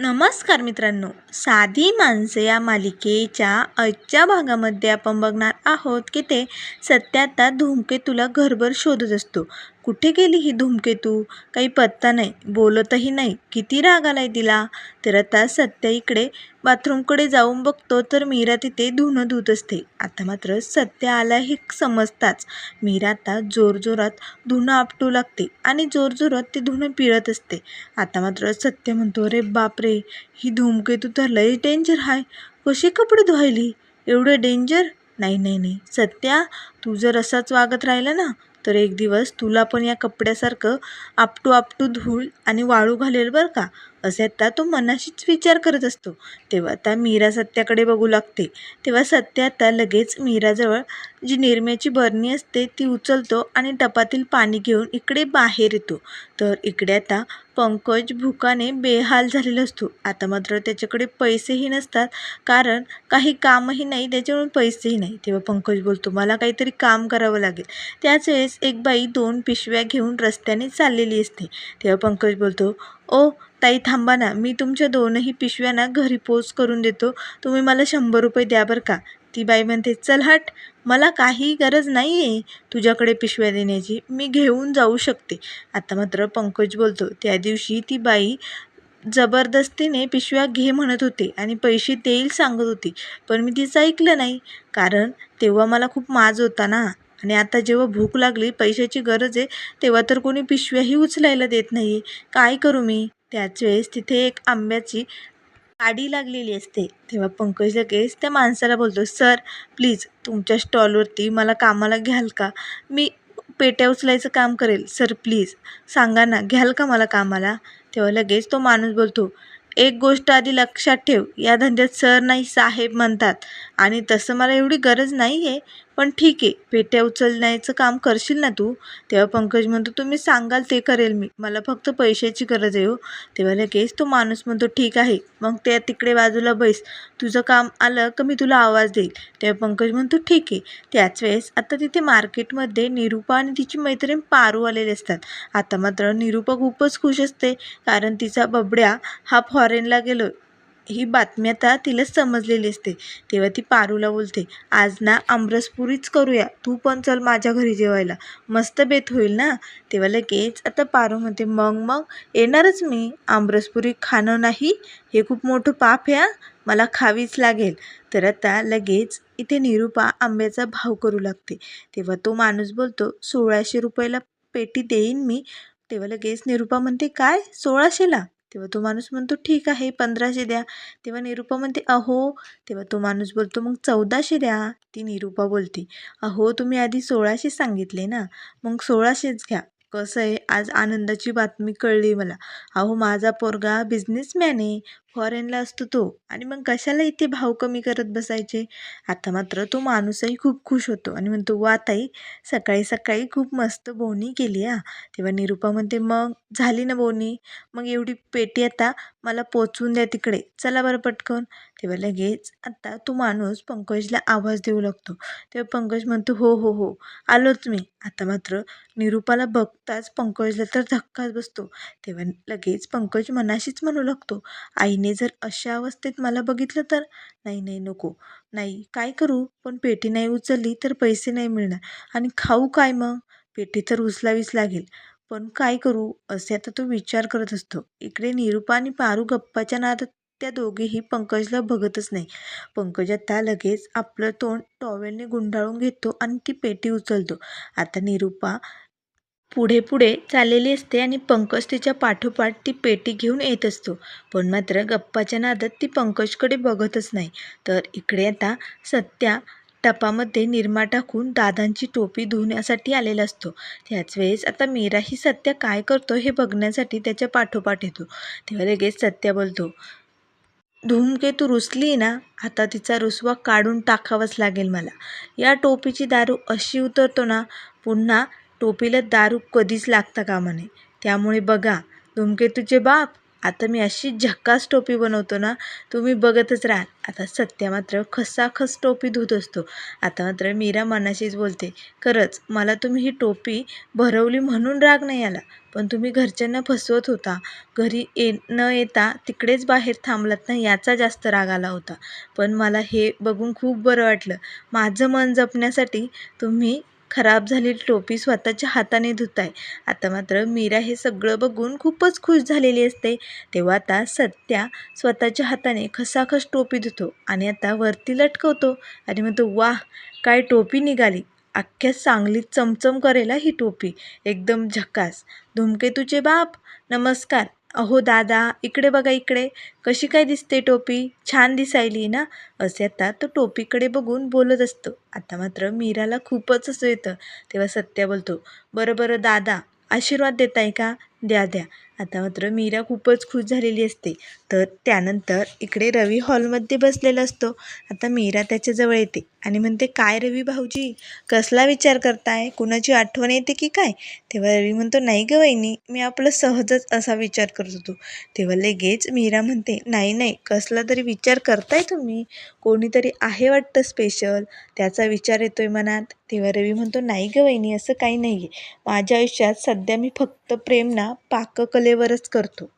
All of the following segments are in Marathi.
नमस्कार मित्रांनो. साधी माणसं या मालिकेच्या आजच्या भागामध्ये आपण बघणार आहोत की ते सत्य आता धूमकेतूला घरभर शोधत असतो. कुठे गेली ही धूमकेतू काही पत्ता नाही बोलतही नाही. किती राग आलाय तिला. तर आता सत्य इकडे बाथरूमकडे जाऊन बघतो तर मीरा तिथे धुणं धुत असते. आता मात्र सत्य आला हे समजताच. मीरा आता जोरजोरात धुणं आपटू लागते आणि जोरजोरात ते धुणं पिळत असते. आता मात्र सत्य म्हणतो अरे बापरे ही धूमकेतू तर लय डेंजर आहे कशी कपडे धुवायली? एवढं डेंजर नाही नाही नाही. सत्या तू जर असाच वागत राहिला ना तर एक दिवस तुला पण या कपड्यासारखं आपटू आपटू धूळ आणि वाळू घालेल बरं का? असे आता तो मनाशीच विचार करत असतो. तेव्हा आता मीरा सत्याकडे बघू लागते. तेव्हा सत्य आता लगेच मीराजवळ जी निरम्याची बरणी असते ती उचलतो आणि टपातील पाणी घेऊन इकडे बाहेर येतो. तर इकडे आता पंकज भुकाने बेहाल झालेला असतो. आता मात्र त्याच्याकडे पैसेही नसतात. कारण काही कामही नाही त्याच्याकडून पैसेही नाही. तेव्हा पंकज बोलतो मला काहीतरी काम करावं लागेल. त्याच वेळेस एक बाई दोन पिशव्या घेऊन रस्त्याने चाललेली असते. तेव्हा पंकज बोलतो ओ ताई थांबा ना. मी तुमच्या दोनही पिशव्या ना घरी पोच करून देतो. तुम्ही मला शंभर रुपये द्या बरं का. ती बाई म्हणते चल हट. मला काही गरज नाही आहे तुझ्याकडे पिशव्या देण्याची. मी घेऊन जाऊ शकते. आता मात्र पंकज बोलतो त्या दिवशी ती बाई जबरदस्तीने पिशव्या घे म्हणत होते आणि पैसे देईल सांगत होती. पण मी तिचं ऐकलं नाही. कारण तेव्हा मला खूप माज होता ना. आणि आता जेव्हा भूक लागली पैशाची गरज आहे तेव्हा तर कोणी पिशव्याही उचलायला देत नाही आहे काय करू मी? त्याच वेळेस तिथे एक आंब्याची गाडी लागलेली असते. तेव्हा पंकज लगेच त्या माणसाला बोलतो सर प्लीज तुमच्या स्टॉलवरती मला कामाला घ्याल का? मी पेट्या उचलायचं काम करेल. सर प्लीज सांगा ना घ्याल का मला कामाला? तेव्हा लगेच तो माणूस बोलतो एक गोष्ट आधी लक्षात ठेव. या धंद्यात सर नाही साहेब म्हणतात. आणि तसं मला एवढी गरज नाही आहे पण ठीक आहे पेट्या उचलण्याचं काम करशील ना तू? तेव्हा पंकज म्हणतो तुम्ही सांगाल ते करेल मी. मला फक्त पैशाची गरज आहे हो. तेव्हा लगेच तो माणूस म्हणतो ठीक आहे. मग त्या तिकडे बाजूला बैस. तुझं काम आलं का मी तुला आवाज देईल. तेव्हा पंकज म्हणतो ठीक आहे. त्याच वेळेस आता तिथे मार्केटमध्ये निरूपा आणि तिची मैत्रीण पारू आलेले असतात. आता मात्र निरूपा खूपच खुश असते कारण तिचा बबड्या हा फॉरेनला गेलो ही बातमी आता तिला समजलेली असते. तेव्हा ती पारूला बोलते आज ना आमरसपुरीच करूया. तू पण चल माझ्या घरी जेवायला. मस्त बेत होईल ना? तेव्हा लगेच आता पारू म्हणते मग मग येणारच मी. आमरसपुरी खाणं नाही? हे खूप मोठं पाप आहे मला खावीच लागेल. तर आता लगेच इथे निरूपा आंब्याचा भाव करू लागते. तेव्हा तो माणूस बोलतो सोळाशे रुपयाला पेटी देईन मी. तेव्हा लगेच निरूपा म्हणते काय? सोळाशेला? तेव्हा तो माणूस म्हणतो ठीक आहे पंधराशे द्या. तेव्हा निरूपा म्हणते अहो. तेव्हा तो माणूस बोलतो मग चौदाशे द्या. ती निरूपा बोलते अहो तुम्ही आधी सोळाशे सांगितले ना मग सोळाशेच घ्या. कसं आहे? आज आनंदाची बातमी कळली मला. अहो माझा पोरगा बिझनेसमॅन आहे. फॉरेनला असतो तो. आणि मग कशाला इथे भाव कमी करत बसायचे? आता मात्र तो माणूसही खूप खुश होतो आणि म्हणतो वा ताई सकाळी सकाळी खूप मस्त बोनी केली हा. तेव्हा निरूपा म्हणते मग झाली ना बोनी? मग एवढी पेटी आता मला पोचवून द्या तिकडे. चला बरं पटकन. तेव्हा लगेच आता तो माणूस पंकजला आवाज देऊ लागतो. तेव्हा पंकज म्हणतो हो हो हो आलोच मी. आता मात्र निरूपाला बघताच पंकजला तर धक्काच बसतो. तेव्हा लगेच पंकज मनाशीच म्हणू लागतो आईने जर अशा अवस्थेत मला बघितलं तर? नाही नाही नको. नाही काय करू? पण पेटी नाही उचलली तर पैसे नाही मिळणार. आणि खाऊ काय मग? पेटी तर उचलावीच लागेल. पण काय करू? असे आता तो विचार करत असतो. इकडे निरूपा आणि पारू गप्पाच्या नादात त्या दोघेही पंकजला बघतच नाही. पंकज आता लगेच आपलं तोंड टॉवेलने गुंडाळून घेतो आणि ती पेटी उचलतो. आता निरूपा पुढे पुढे चाललेली असते आणि पंकज तिच्या पाठोपाठ ती पेटी घेऊन येत असतो. पण मात्र गप्पाच्या नादात ती पंकजकडे बघतच नाही. तर इकडे आता सत्या टपामध्ये निरमा टाकून दादांची टोपी धुण्यासाठी आलेला असतो. त्याच वेळेस आता मीरा ही सत्या काय करतो हे बघण्यासाठी त्याच्या पाठोपाठ येतो. तेव्हा लगेच सत्या बोलतो धूमकेतू रुसली ना? आता तिचा रुसवा काढून टाकावाच लागेल मला. या टोपीची दारू अशी उतरतो ना पुन्हा टोपीला दारू कधीच लागता कामा नये. त्यामुळे बघा धूमकेतूचे बाप आता मी अशी झक्कास टोपी बनवतो ना तुम्ही बघतच राहाल. आता सत्या मात्र खसाखस टोपी धुत असतो. आता मात्र मीरा मनाशीच बोलते खरंच मला तुम्ही ही टोपी भरवली म्हणून राग नाही आला. पण तुम्ही घरच्यांना फसवत होता. घरी ये न येता तिकडेच बाहेर थांबलात ना याचा जास्त राग आला होता. पण मला हे बघून खूप बरं वाटलं. माझं मन जपण्यासाठी तुम्ही खराब झालेली टोपी स्वतःच्या हाताने धुताय. आता मात्र मीरा हे सगळं बघून खूपच खुश झालेली असते. तेव्हा आता सत्या स्वतःच्या हाताने खसाखस टोपी धुतो आणि आता वरती लटकवतो. आणि म्हणतो वाह काय टोपी निघाली. अख्ख्या सांगलीत चमचम करेल ही टोपी. एकदम झकास. धूमकेतूचे बाप. नमस्कार. अहो दादा इकडे बघा इकडे. कशी काय दिसते टोपी? छान दिसायली ना? असे आता तो टोपीकडे बघून बोलत असतो. आता मात्र मीराला खूपच असं येतं. तेव्हा सत्या बोलतो बरं बरं दादा आशीर्वाद देताय का? द्या द्या. आता मात्र मीरा खूपच खुश झालेली असते. तर त्यानंतर इकडे रवी हॉलमध्ये बसलेला असतो. आता मीरा त्याच्याजवळ येते आणि म्हणते काय रवी भाऊजी? कसला विचार करताय? कुणाची आठवण येते की काय? तेव्हा रवी म्हणतो नाही ग वहिनी मी आपलं सहजच असा विचार करत होतो. तेव्हा लगेच मीरा म्हणते नाही नाही कसला तरी विचार करताय तुम्ही? कोणीतरी आहे वाटतं स्पेशल त्याचा विचार येतोय मनात. तेव्हा रवी म्हणतो नाही ग वहिनी असं काही नाही आहे माझ्या आयुष्यात सध्या मी फक्त प्रेम ना पाककलेवरच करतो.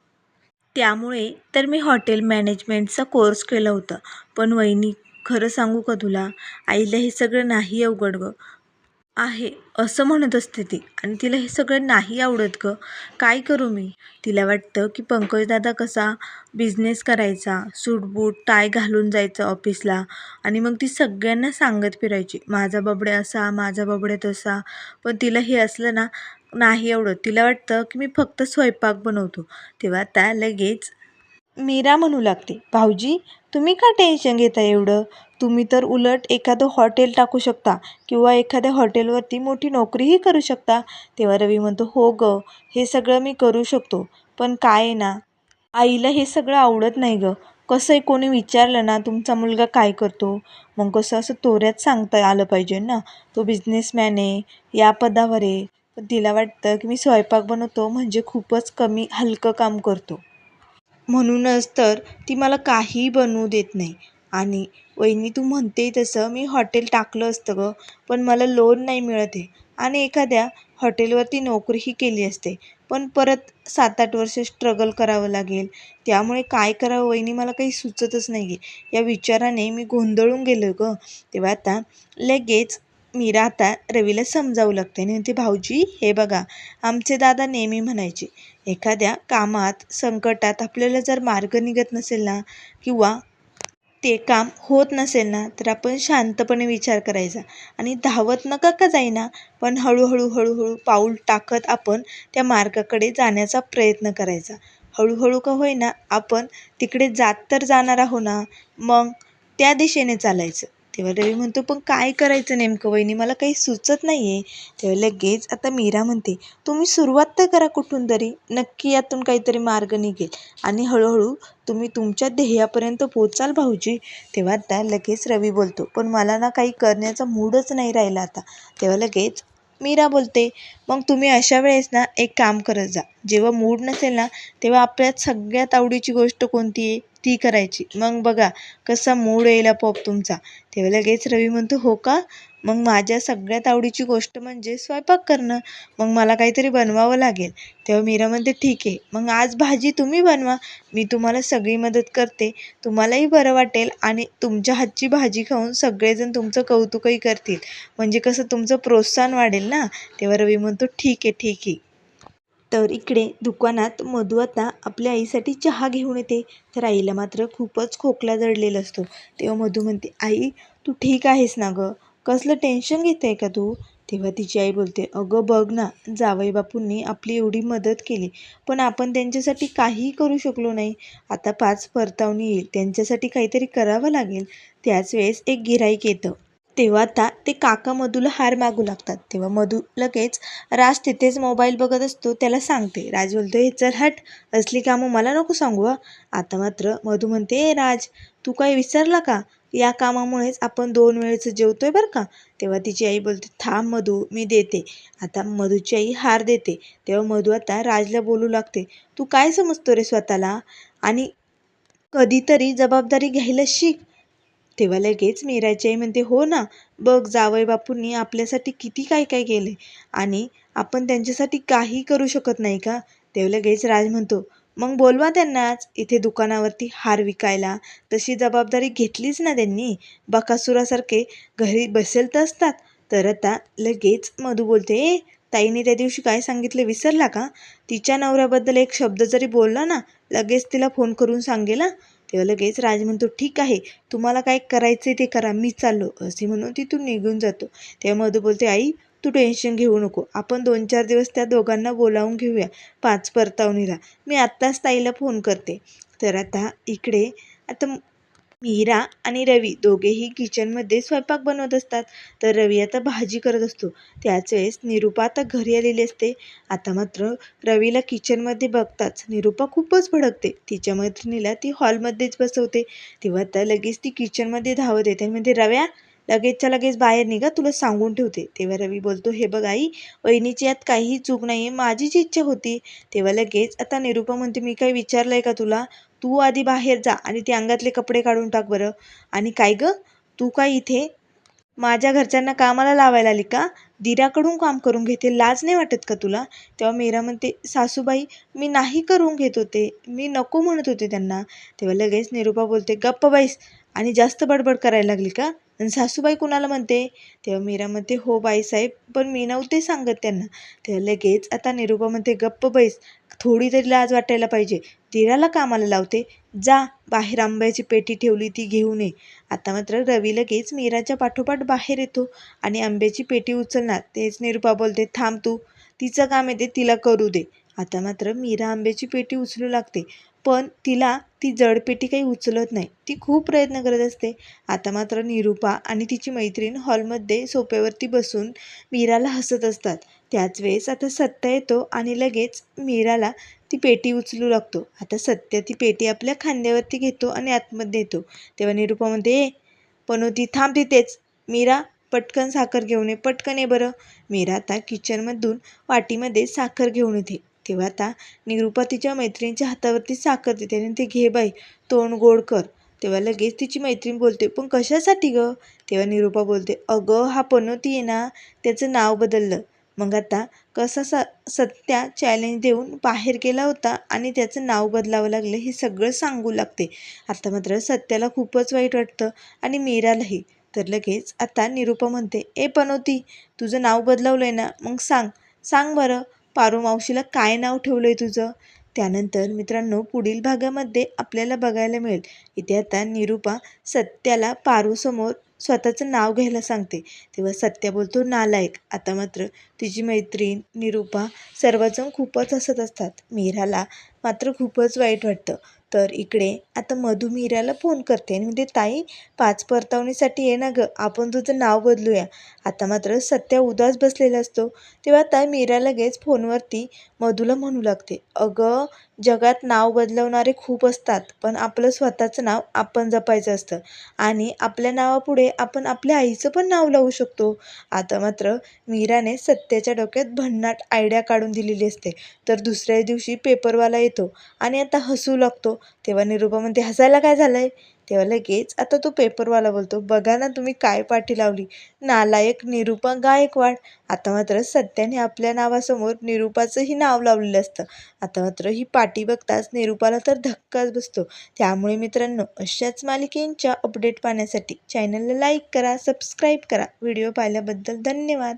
त्यामुळे तर मी हॉटेल मॅनेजमेंटचा कोर्स केला होता पण वहिनी खरं सांगू का तुला? आईला हे सगळं नाही अवघड गं. आहे असं म्हणत असते ती. आणि तिला हे सगळं नाही आवडत गं. काय करू मी? तिला वाटतं की पंकजदादा कसा बिझनेस करायचा सूटबूट टाय घालून जायचं ऑफिसला आणि मग ती सगळ्यांना सांगत फिरायची. माझा बबड्या असा माझा बबड्या तसा. पण तिला हे असलं ना नाही आवडत तिला वाटतं की मी फक्त स्वयंपाक बनवतो. तेव्हा त्या लगेच मीरा म्हणू लागते भाऊजी तुम्ही का टेन्शन घेता एवढं? तुम्ही तर उलट एखादं हॉटेल टाकू शकता किंवा एखाद्या हॉटेलवरती मोठी नोकरीही करू शकता. तेव्हा रवी म्हणतो हो गं हे सगळं मी करू शकतो. पण काय आहे ना आईला हे सगळं आवडत नाही गं. कसंही कोणी विचारलं ना तुमचा मुलगा काय करतो? मग कसं असं तोऱ्यात सांगता आलं पाहिजे ना. तो बिझनेसमॅन आहे या पदावर आहे. तिला वाटतं की मी स्वयंपाक बनवतो म्हणजे खूपच कमी हलकं काम करतो. म्हणूनच तर ती मला काहीही बनवू देत नाही. आणि वहिनी तू म्हणते तसं मी हॉटेल टाकलं असतं गं पण मला लोन नाही मिळत. आहे आणि एखाद्या हॉटेलवरती नोकरीही केली असते पण परत सात आठ वर्ष स्ट्रगल करावं लागेल. त्यामुळे काय करावं वहिनी मला काही सुचतच नाही आहे या विचाराने मी गोंधळून गेलो गं. तेव्हा आता लगेच मीरा आता रवीला समजावू लागते. आणि भाऊजी हे बघा आमचे दादा नेहमी म्हणायचे एखाद्या कामात संकटात आपल्याला जर मार्ग निघत नसेल ना किंवा ते काम होत नसेल ना तर आपण शांतपणे विचार करायचा. आणि धावत नका का जाईना पण हळूहळू हळूहळू पाऊल टाकत आपण त्या मार्गाकडे जाण्याचा प्रयत्न करायचा. हळूहळू का होईना आपण तिकडे जात तर जाणार आहो ना मग त्या दिशेने चालायचं. तेव्हा रवी म्हणतो पण काय करायचं नेमकं वहिनी? मला काही सुचत नाही आहे तेव्हा लगेच आता मीरा म्हणते तुम्ही सुरुवात तर करा कुठून तरी नक्की यातून काहीतरी मार्ग निघेल आणि हळूहळू तुम्ही तुमच्या ध्येयापर्यंत पोचाल भाऊजी. तेव्हा आता लगेच रवी बोलतो पण मला ना काही करण्याचा मूडच नाही राहिला आता. तेव्हा लगेच मीरा बोलते मग तुम्ही अशा वेळेस ना एक काम करत जा. जेव्हा मूड नसेल ना तेव्हा आपल्यात सगळ्यात आवडीची गोष्ट कोणती आहे? ती करायची. मग बघा कसा मूड येईल आपोआप तुमचा. तेव्हा लगेच रवी म्हणतो हो का? मग माझ्या सगळ्यात आवडीची गोष्ट म्हणजे स्वयंपाक करणं. मग मला काहीतरी बनवावं लागेल. तेव्हा मीरा म्हणते ठीक आहे. मग आज भाजी तुम्ही बनवा. मी तुम्हाला सगळी मदत करते. तुम्हालाही बरं वाटेल आणि तुमच्या हातची भाजी खाऊन सगळेजण तुमचं कौतुकही करतील. म्हणजे कसं तुमचं प्रोत्साहन वाढेल ना? तेव्हा रवी म्हणतो ठीक आहे ठीक आहे. तर इकडे दुकानात मधू आता आपल्या आईसाठी चहा घेऊन येते. तर आईला मात्र खूपच खोकला जडलेला असतो. तेव्हा मधू म्हणते आई तू ठीक आहेस ना गं? कसलं टेन्शन घेते आहे का तू? तेव्हा तिची आई बोलते अगं बघ ना जावई बापूंनी आपली एवढी मदत केली पण आपण त्यांच्यासाठी काहीही करू शकलो नाही. आता पाच परतावणी येईल त्यांच्यासाठी काहीतरी करावं लागेल. त्याच वेळेस एक गिऱ्हाईक येतं. तेव्हा आता ते काका मधूला हार मागू लागतात. तेव्हा मधू लगेच राज तिथेच मोबाईल बघत असतो त्याला सांगते. राज बोलतो हे चल हट असली कामं मला नको सांगू आता मात्र मधू म्हणते ए राज तू काय विसरला का? या कामामुळेच आपण दोन वेळेचं जेवतोय बरं का. तेव्हा तिची आई बोलते थांब मधू मी देते. आता मधूची आई हार देते. तेव्हा मधू आता राजला बोलू लागते तू काय समजतो रे स्वतःला? आणि कधीतरी जबाबदारी घ्यायला शिक. तेव्हा लगेच मिराची आई म्हणते हो ना बघ जावई बापूंनी आपल्यासाठी किती काय काय केले आणि आपण त्यांच्यासाठी काही करू शकत नाही का? तेव्हा लगेच राज म्हणतो मग बोलवा त्यांनाच. इथे दुकानावरती हार विकायला. तशी जबाबदारी घेतलीच ना त्यांनी. बकासुरासारखे घरी बसेल तर असतात. तर आता लगेच मधू बोलते ए ताईने त्या दिवशी काय सांगितले विसरला का? तिच्या नवऱ्याबद्दल एक शब्द जरी बोलला ना लगेच तिला फोन करून सांगेल ना तेव्हा लगेच राज म्हणतो ठीक आहे तुम्हाला काय करायचं ते करा मी चाललो. असे म्हणून तिथून निघून जातो. तेव्हा मधू बोलते आई तू टेन्शन घेऊ नको. आपण दोन चार दिवस त्या दोघांना बोलावून घेऊया. पाच परतावणीला. मी आत्ताच ताईला फोन करते. तर आता इकडे आता मीरा आणि रवी दोघेही किचनमध्ये स्वयंपाक बनवत असतात. तर रवी आता भाजी करत असतो. त्याच वेळेस निरूपा आता घरी आलेली असते. आता मात्र रवीला किचनमध्ये बघताच निरूपा खूपच भडकते. तिच्या मैत्रिणीला ती हॉलमध्येच बसवते. तेव्हा आता लगेच ती किचनमध्ये धावत येते. म्हणजे रव्या लगेचच्या लगेच बाहेर निघा तुला सांगून ठेवते. तेव्हा रवी बोलतो हे बघ आई वहिनीची यात काहीही चूक नाही आहे माझी जी इच्छा होती. तेव्हा लगेच आता निरूपा म्हणते मी काही विचारलं आहे का तुला? तू आधी बाहेर जा आणि ते अंगातले कपडे काढून टाक बरं. आणि काय गं? तू काय इथे? माझ्या घरच्यांना कामाला लावायला आली का? दिराकडून काम करून घेते लाज नाही वाटत का तुला? तेव्हा मीरा म्हणते सासूबाई मी नाही करून घेत होते. मी नको म्हणत होते त्यांना. तेव्हा लगेच निरूपा बोलते गप्प बाईस आणि जास्त बडबड करायला लागली का? आणि सासूबाई कुणाला म्हणते? तेव्हा मीरा म्हणते हो बाईसाहेब पण मी नव्हते सांगत त्यांना. तेव्हा लगेच आता निरूपा म्हणते गप्प बैस थोडी तरी लाज वाटायला पाहिजे. तिराला कामाला लावते. जा बाहेर आंब्याची पेटी ठेवली ती घेऊन ये आता मात्र रवी लगेच मीराच्या पाठोपाठ बाहेर येतो आणि आंब्याची पेटी उचलणार. तेच निरूपा बोलते थांब तू. तिचं काम येते तिला करू दे. आता मात्र मीरा आंब्याची पेटी उचलू लागते. पण तिला ती जड पेटी काही उचलत नाही. ती खूप प्रयत्न करत असते. आता मात्र निरूपा आणि तिची मैत्रीण हॉलमध्ये सोप्यावरती बसून मीराला हसत असतात. त्याच वेळेस आता सत्य येतो आणि लगेच मीराला ती पेटी उचलू लागतो. आता सत्य ती पेटी आपल्या खांद्यावरती घेतो आणि आतमध्ये येतो तेव्हा निरूपा म्हणते पनोती थांब तिथेच. मीरा पटकन साखर घेऊन ये. पटकन ये बरं. मीरा आता किचनमधून वाटीमध्ये साखर घेऊन येते. तेव्हा आता निरूपा तिच्या मैत्रिणीच्या हातावरती साखर देते आणि ते घे बाई तोंड गोड कर. तेव्हा लगेच तिची मैत्रीण बोलते पण कशासाठी गं? तेव्हा निरूपा बोलते अगं हा पनोती आहे ना त्याचं नाव बदललं. मग आता कसा स सत्या चॅलेंज देऊन बाहेर गेला होता आणि त्याचं नाव बदलावं लागलं हे सगळं सांगू लागते. आता मात्र सत्याला खूपच वाईट वाटतं आणि मीरालाही. तर लगेच आता निरूपा म्हणते ए पनोती तुझं नाव बदलावलं आहे ना? मग सांग सांग बरं पारू मावशीला काय नाव ठेवलं आहे तुझं? त्यानंतर मित्रांनो पुढील भागामध्ये आपल्याला बघायला मिळेल. इथे आता निरूपा सत्याला पारूसमोर स्वतःचं नाव घ्यायला सांगते. तेव्हा सत्या बोलतो नालायक. आता मात्र तिची मैत्रीण निरूपा सर्वजण खूपच हसत असतात. मीराला मात्र खूपच वाईट वाटतं. तर इकडे आता मधू मीराला फोन करते आणि म्हणते ताई पाच परतावणीसाठी ये ना गं. आपण तुझं नाव बदलूया. आता मात्र सत्या उदास बसलेला असतो. तेव्हा ताई मीरा लगेच फोनवरती मधूला म्हणू लागते अगं जगात नाव बदलवणारे खूप असतात पण आपलं स्वतःचं नाव आपण जपायचं असतं. आणि आपल्या नावापुढे आपण आपल्या आईचं पण नाव लावू शकतो. आता मात्र मीराने सत्याच्या डोक्यात भन्नाट आयडिया काढून दिलेली असते. तर दुसऱ्या दिवशी पेपरवाला येतो आणि आता हसू लागतो. तेव्हा निरूपा म्हणते हसायला काय झालं आहे तेव्हा लगेच आता तो पेपरवाला बोलतो बघा ना तुम्ही काय पाठी लावली. नालायक निरूपा गायकवाड. आता मात्र सत्याने आपल्या नावासमोर निरूपाचंही नाव लावलेलं असतं. आता मात्र ही पाठी बघताच निरूपाला तर धक्काच बसतो. त्यामुळे मित्रांनो अशाच मालिकेंच्या अपडेट पाहण्यासाठी चॅनलला लाईक करा सबस्क्राईब करा. व्हिडिओ पाहिल्याबद्दल धन्यवाद.